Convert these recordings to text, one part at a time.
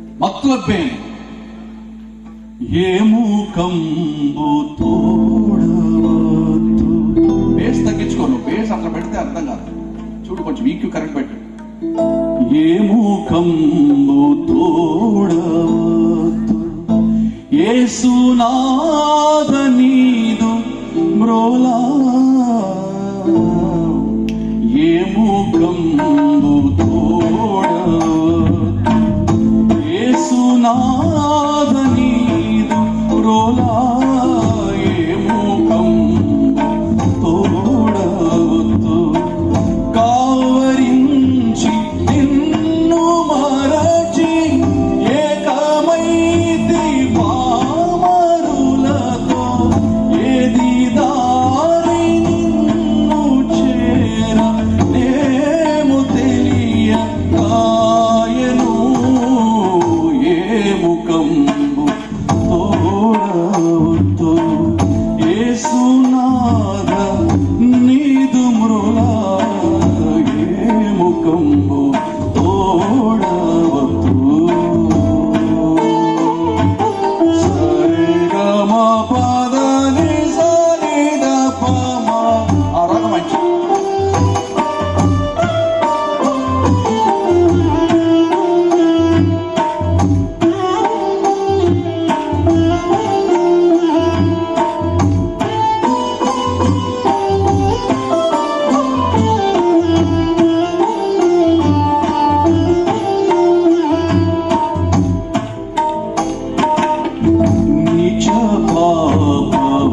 మత్తువబ్బేను ఏమూకంబు తోడవద్దు. Base తగ్గించుకోను. Base అట్లా పెడితే అర్థం కాదు. చూడు కొంచెం ఈక్యూ కరెక్ట్ పెట్టు. ఏమూకంబు తోడవద్దు. ఏసునాద నీదు మ్రోలా. ఏ తోడవద్దు Lord. Oh, no.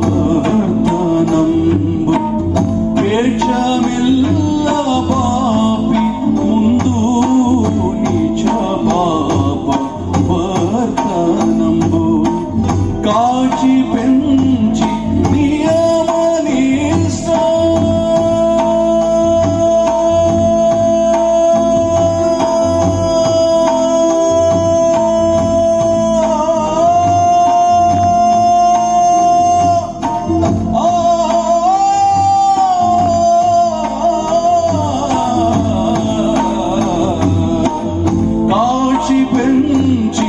वर्तनम् पेचवि కాచి పెంచి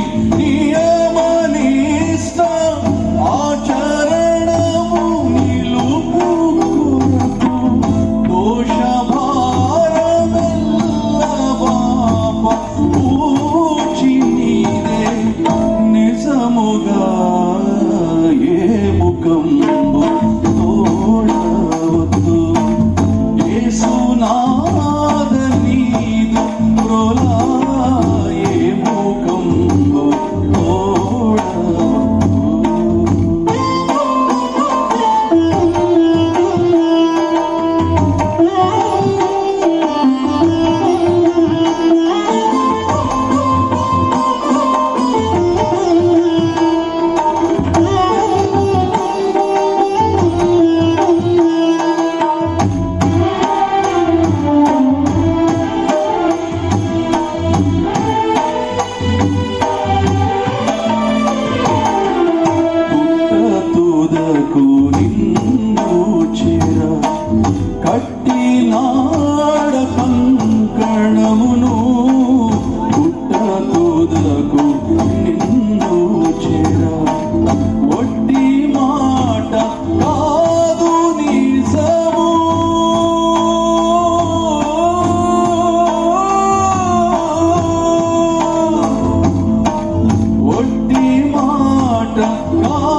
మనకు నిన్ను చేర. వడ్డీ మాట కాదు నిజము. వడ్డీ మాట కాదు